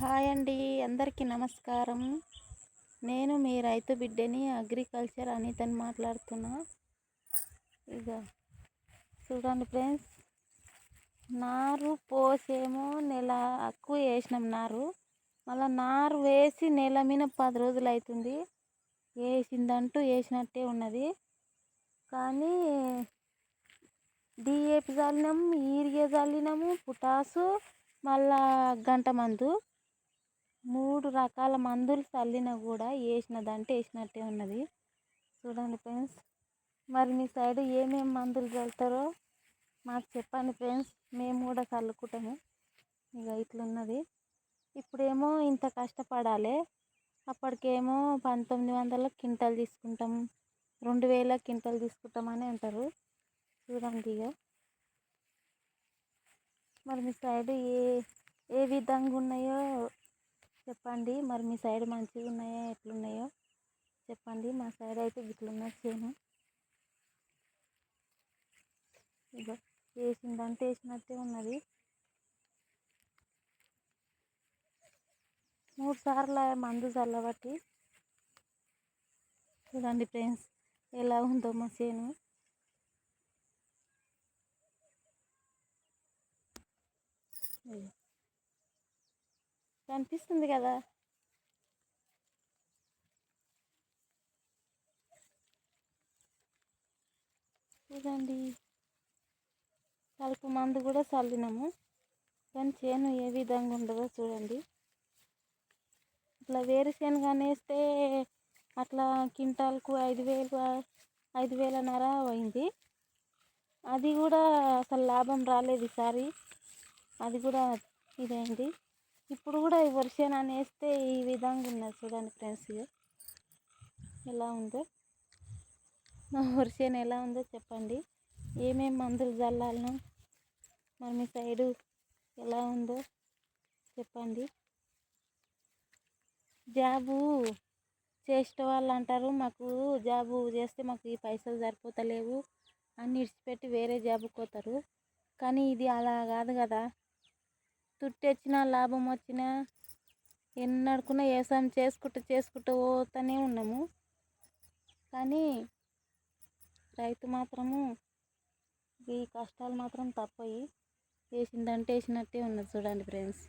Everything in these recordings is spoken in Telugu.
హాయ్ అండి అందరికీ నమస్కారం. నేను మీ రైతు బిడ్డని అగ్రికల్చర్ అనితని మాట్లాడుతున్నా. ఇక చూడండి ఫ్రెండ్స్ నారు పోసేమో నెల ఎక్కువ వేసినాం నారు. మళ్ళీ నారు వేసి నెల మీద పది రోజులు అవుతుంది వేసిందంటూ వేసినట్టే ఉన్నది. కానీ డిఏపి చల్లినాము యూరియా చల్లినాము పొటాసు మళ్ళా గంట మందు. మూడు రకాల మందులు చల్లినా కూడా వేసినదంటే వేసినట్టే ఉన్నది. చూడండి ఫ్రెండ్స్. మరి మీ సైడ్ ఏమేమి మందులు చల్లుతారో మాకు చెప్పండి ఫ్రెండ్స్. మేము కూడా చల్లుకుంటాము. ఇక ఇట్లున్నది. ఇప్పుడేమో ఇంత కష్టపడాలి. అప్పటికేమో పంతొమ్మిది వందల క్వింటల్ తీసుకుంటాం. రెండు వేల క్వింటల్ తీసుకుంటామని అంటారు. చూడండి ఇక మరి మీ సైడ్ ఏ ఏ విధంగా ఉన్నాయో చెప్పండి. మరి మీ సైడ్ మంచిగా ఉన్నాయా? ఎట్లున్నాయో చెప్పండి. మా సైడ్ అయితే ఇట్లున్నా చేను ఇక వేసిందంటే వేసినట్టే ఉన్నది. మూడు సార్లు మందు చల్లబట్టి చూడండి ఫ్రెండ్స్ ఎలా ఉందో మా చేను కనిపిస్తుంది కదా. చూడండి కలుపు మందు కూడా చల్లినాము. కానీ చేను ఏ విధంగా ఉండదో చూడండి. ఇట్లా వేరుశనగ అనేస్తే అట్లా క్వింటాల్కు ఐదు వేలు ఐదు వేలన్నర అయింది అది కూడా అసలు లాభం రాలేదు ఈసారి. అది కూడా ఇదైంది. ఇప్పుడు కూడా ఈ వరిసేను వేస్తే ఈ విధంగా ఉన్నది చూడండి ఫ్రెండ్స్ ఎలా ఉందో. మా వరిసేను ఎలా ఉందో చెప్పండి. ఏమేమి మందులు చల్లాలను మరి మీ సైడు ఎలా ఉందో చెప్పండి. జాబు చేసే వాళ్ళు అంటారు. మాకు జాబు చేస్తే మాకు ఈ పైసలు సరిపోతలేవు. అని విడిచిపెట్టి వేరే జాబుకి పోతారు. కానీ ఇది అలా కాదు కదా. తుట్టొచ్చినా లాభం వచ్చినా ఎన్నడుకున్నా వ్యవసాయం చేసుకుంటూ చేసుకుంటూ పోతూనే ఉన్నాము. కానీ రైతు మాత్రము ఈ కష్టాలు మాత్రం తప్పయి. వేసిందంటే వేసినట్టే ఉన్నది చూడండి ఫ్రెండ్స్.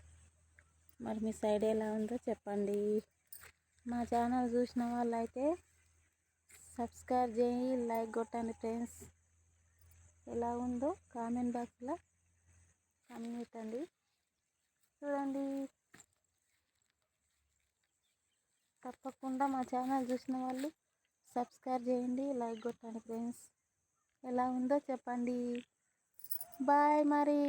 మరి మీ సైడ్ ఎలా ఉందో చెప్పండి. మా ఛానల్ చూసిన వాళ్ళు అయితే సబ్స్క్రైబ్ చేయి లైక్ కొట్టండి ఫ్రెండ్స్. ఎలా ఉందో కామెంట్ బాక్స్లో కామెంట్ చూడండి. తప్పకుండా మా ఛానల్ చూసిన వాళ్ళు సబ్స్క్రైబ్ చేయండి లైక్ కొట్టండి ఫ్రెండ్స్. ఎలా ఉందో చెప్పండి. బాయ్ మరి.